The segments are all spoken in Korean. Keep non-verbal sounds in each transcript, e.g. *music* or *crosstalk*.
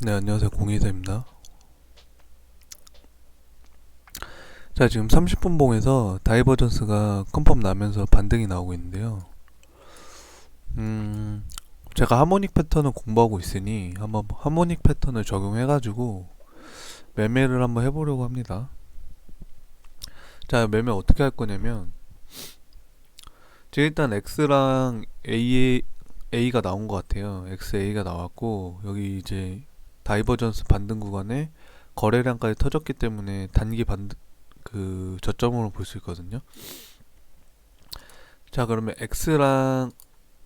네, 안녕하세요. 공이사입니다. 자, 지금 30분 봉에서 다이버전스가 컨펌 나면서 반등이 나오고 있는데요. 음, 제가 하모닉 패턴을 공부하고 있으니 한번 하모닉 패턴을 적용해가지고 매매를 한번 해보려고 합니다. 자, 매매 어떻게 할 거냐면, 지금 일단 X랑 A, A가 나온 것 같아요. XA가 나왔고, 여기 이제 다이버전스 반등 구간에 거래량까지 터졌기 때문에 단기 반등 그 저점으로 볼 수 있거든요. 자 그러면 X랑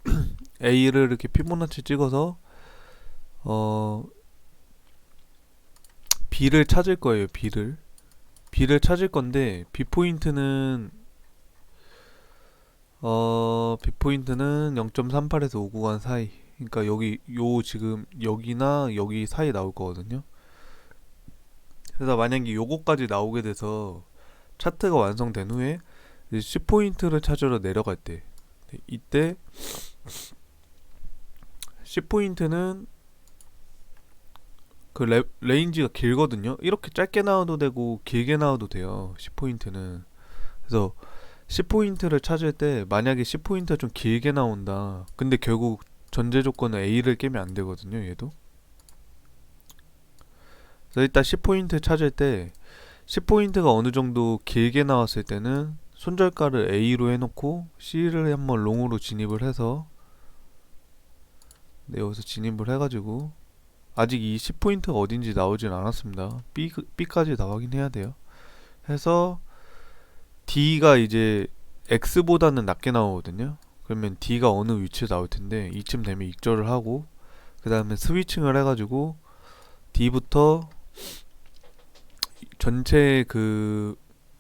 *clears throat* A를 이렇게 피보나치 찍어서 어 B를 찾을 거예요. B를 B를 찾을 건데 B 포인트는 어 B 포인트는 0.38에서 5 구간 사이. 그러니까 여기 요 지금 여기나 여기 사이 나올 거거든요. 그래서 만약에 요거까지 나오게 돼서 차트가 완성된 후에 10포인트를 찾으러 내려갈 때 네, 이때 10포인트는 그 레, 레인지가 길거든요. 이렇게 짧게 나와도 되고 길게 나와도 돼요. 10포인트는. 그래서 10포인트를 찾을 때 만약에 10포인트가 좀 길게 나온다. 근데 결국 전제 조건은 A를 깨면 안 되거든요, 얘도. 그래서 일단 10포인트 찾을 때 10포인트가 어느 정도 길게 나왔을 때는 손절가를 A로 해놓고 C를 한번 롱으로 진입을 해서 네, 여기서 진입을 해가지고 아직 이 10포인트가 어딘지 나오진 않았습니다. B, B까지 다 확인해야 돼요. 해서 D가 이제 X보다는 낮게 나오거든요. 그러면 D가 어느 위치에 나올 텐데 이쯤 되면 익절을 하고 그 다음에 스위칭을 해가지고 D부터 전체 그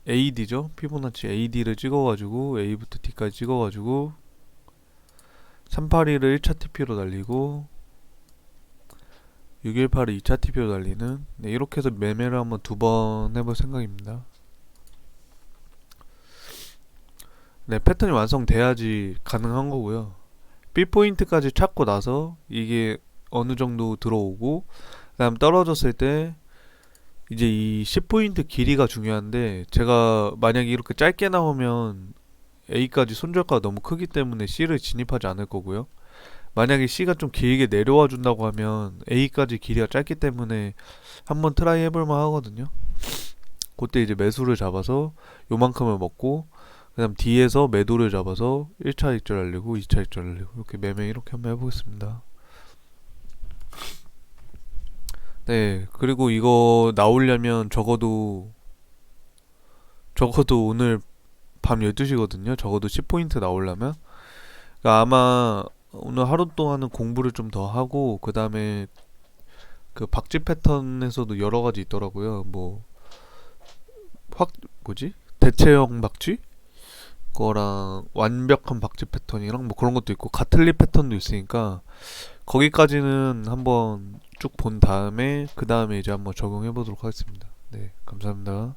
AD죠 피보나치 AD를 찍어가지고 A부터 D까지 찍어가지고 381을 1차 TP로 날리고 618을 2차 TP로 날리는 네, 이렇게 해서 매매를 한번 두 번 해볼 생각입니다. 네, 패턴이 완성돼야지 가능한 거고요. B 포인트까지 찾고 나서 이게 어느 정도 들어오고 그다음 떨어졌을 때 이제 이 10포인트 길이가 중요한데 제가 만약에 이렇게 짧게 나오면 A까지 손절가가 너무 크기 때문에 C를 진입하지 않을 거고요. 만약에 C가 좀 길게 내려와 준다고 하면 A까지 길이가 짧기 때문에 한번 트라이 해볼만 하거든요. 그때 이제 매수를 잡아서 요만큼을 먹고 그 다음 D에서 매도를 잡아서 1차 익절 알리고 2차 익절 알리고 이렇게 매매 이렇게 한번 해보겠습니다. 네, 그리고 이거 나오려면 적어도 적어도 오늘 밤 12시거든요. 적어도 10포인트 나오려면 그러니까 아마 오늘 하루 동안은 공부를 좀 더 하고 그 다음에 그 박쥐 패턴에서도 여러 가지 있더라고요. 뭐 확 뭐지 대체형 박쥐 거랑 완벽한 박쥐 패턴이랑 뭐 그런 것도 있고 가틀리 패턴도 있으니까 거기까지는 한번 쭉 본 다음에 그 다음에 이제 한번 적용해 보도록 하겠습니다. 네, 감사합니다.